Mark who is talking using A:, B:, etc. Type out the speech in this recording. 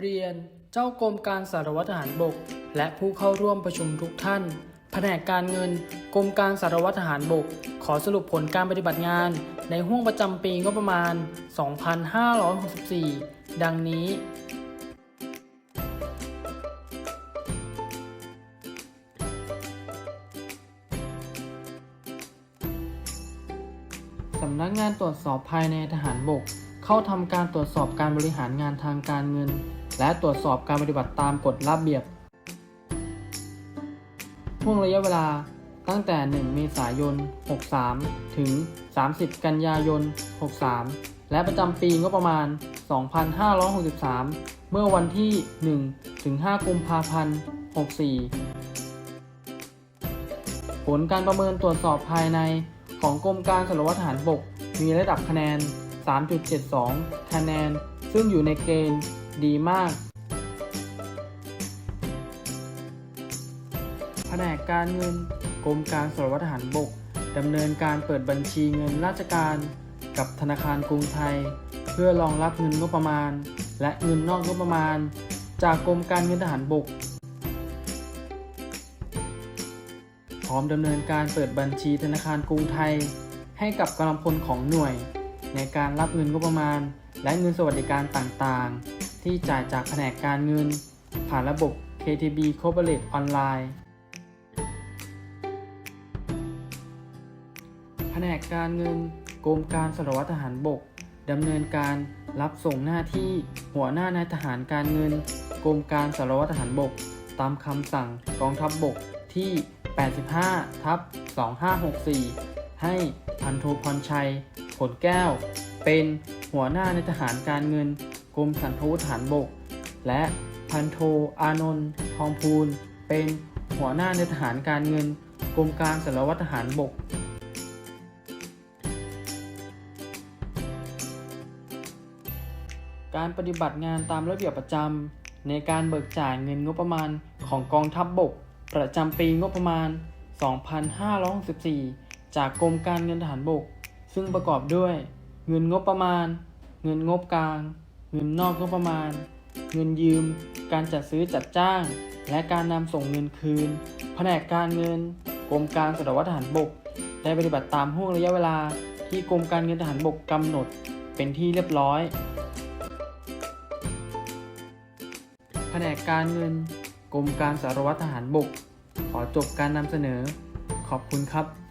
A: เรียนเจ้ากรมการสารวัตรทหารบก และผู้เข้าร่วมประชุมทุกท่าน แผนกการเงิน กรมการสารวัตรทหารบก ขอสรุปผลการปฏิบัติงาน ในห้วงประจำปีงบประมาณ 2564 ดังนี้ สำนักงานตรวจสอบภายในทหารบก เข้าทำการตรวจสอบการบริหารงานทางการเงิน และตรวจสอบการปฏิบัติตามกฎระเบียบห่วงระยะเวลาตั้งแต่ 1 เมษายน 63 ถึง 30 กันยายน 63 และประจำปีงบประมาณ 2563 เมื่อวันที่ 1 ถึง 5 กุมภาพันธ์ 64 ผลการประเมินตรวจสอบภายในของกรมการสารวัตรทหารบก มีระดับคะแนน 3.72 คะแนน ซึ่งอยู่ในเกณฑ์ ดีมาก แผนกการเงินกรมการสารวัตรทหารบกดำเนินการเปิดบัญชีเงินราชการ กับธนาคารกรุงไทย เพื่อรองรับเงินงบประมาณ และเงินนอกงบประมาณ จากกรมการเงินทหารบก พร้อมดำเนินการเปิดบัญชีธนาคารกรุงไทย ให้กับกำลังพลของหน่วย ในการรับเงินงบประมาณ และเงินสวัสดิการต่างๆ ที่จ่ายจากแผนกการเงิน ผ่านระบบ KTB Corporate Online แผนกการเงินกรมการสารวัตรทหารบกดำเนินการรับส่งหน้าที่หัวหน้านายทหารการเงิน กรมการสารวัตรทหารบก ตามคำสั่งกองทัพบบกที่ 85 ทับ 2564 ให้พันโทพรชัย ผลแก้ว เป็นหัวหน้าในทหารการเงิน กรมสันทวุฒิฐานบก และพันโทอานนท์ทองพูล เป็นหัวหน้าในทหารการเงิน กรมการสารวัตรทหารบก การปฏิบัติงานตามระเบียบประจำในการเบิกจ่ายเงินงบประมาณของกองทัพบบก ประจำปีงบประมาณ 2564 จากกรมการเงินทหารบก ซึ่งประกอบด้วย เงินงบประมาณ เงินงบกลาง เงินนอกงบประมาณ เงินยืม การจัดซื้อจัดจ้าง และการนำส่งเงินคืน แผนกการเงิน กรมการสารวัตรทหารบก ได้ปฏิบัติตามห่วงระยะเวลาที่กรมการเงินทหารบกกำหนดเป็นที่เรียบร้อย แผนกการเงิน กรมการสารวัตรทหารบก ขอจบการนำเสนอ ขอบคุณครับ